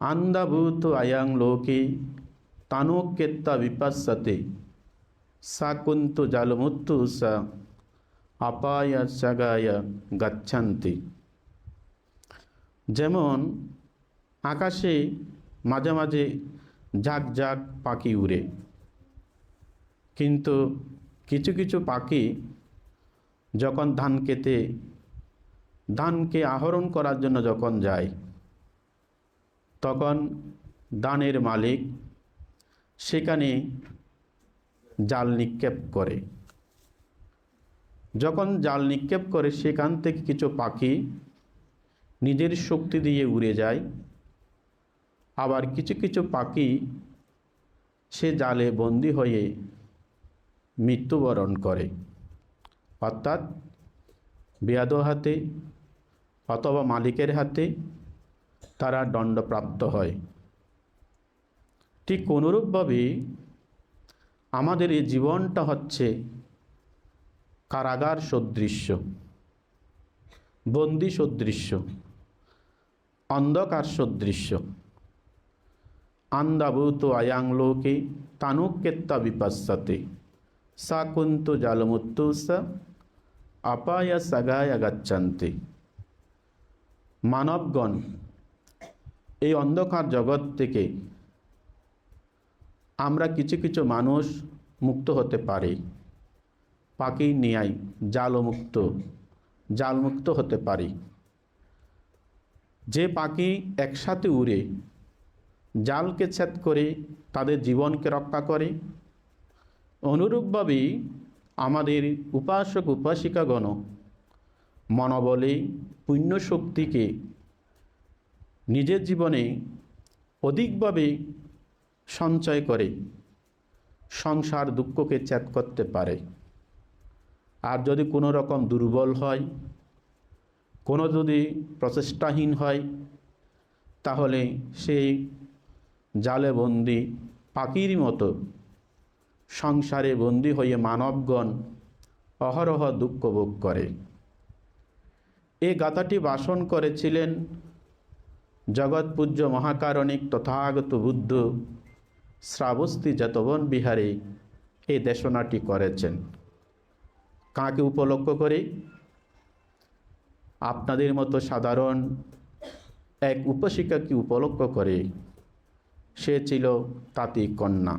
আন্দাভূত আয়াং লোকে তানোকেত্তা বিপাস্যতে। সা কুন্তু জালমুত্তু সা আপায় সাগায় গাচ্ছান্তি। যেমন আকাশে মাঝে মাঝে ঝাঁক ঝাঁক পাখি উড়ে। কিন্তু কিছু কিছু পাখি যখন ধান খেতে ধানকে আহরণ করার জন্য যখন যায় তখন দানের মালিক সেখানে জাল নিক্ষেপ করে। যখন জাল নিক্ষেপ করে, সেখান থেকে কিছু পাখি নিজের শক্তি দিয়ে উড়ে যায়। আবার কিছু কিছু পাখি সে জালে বন্দি হয়ে মৃত্যুবরণ করে। অর্থাৎ বেয়াদ হাতে অথবা মালিকের হাতে তারা দণ্ডপ্রাপ্ত হয়। ঠিক অনুরূপভাবে আমাদের এই জীবনটা হচ্ছে কারাগার সদৃশ্য, বন্দি সদৃশ্য, অন্ধকার সদৃশ্য। আন্দাভূত আয়াং লোকে তানুকেত্তা বিপাস্যাতে, সা কুন্তু জালমুত্তুসা আপায়া সাগায় গাচ্ছান্তে। মানবগণ এই অন্ধকার জগৎ থেকে আমরা কিছু কিছু মানুষ মুক্ত হতে পারি। পাখি নিয়াই জালমুক্ত জালমুক্ত হতে পারি। যে পাখি একসাথে উড়ে, জালকে ছেদ করে তাদের জীবনকে রক্ষা করে, অনুরূপভাবেই আমাদের উপাসক উপাসিকাগণ মনোবলে পুণ্য শক্তিকে নিজের জীবনে অধিকভাবে সঞ্চয় করে, সংসার দুঃখকে চ্যাত করতে পারে। আর যদি কোনো রকম দুর্বল হয়, কোনো যদি প্রচেষ্টাহীন হয়, তাহলে সেই জালে বন্দি, পাখির মতো সংসারে বন্দী হয়ে মানবগণ অহরহ দুঃখ ভোগ করে। এ গাথাটি বাসন করেছিলেন জগৎপূজ্য মহাকারণিক তথাগত বুদ্ধ শ্রাবস্তী যতবন বিহারে এই দেশনাটি করেছেন। কাকে উপলক্ষ করে? আপনাদের মতো সাধারণ এক উপশিকাকে উপলক্ষ করে, সে ছিল তাঁতি কন্যা।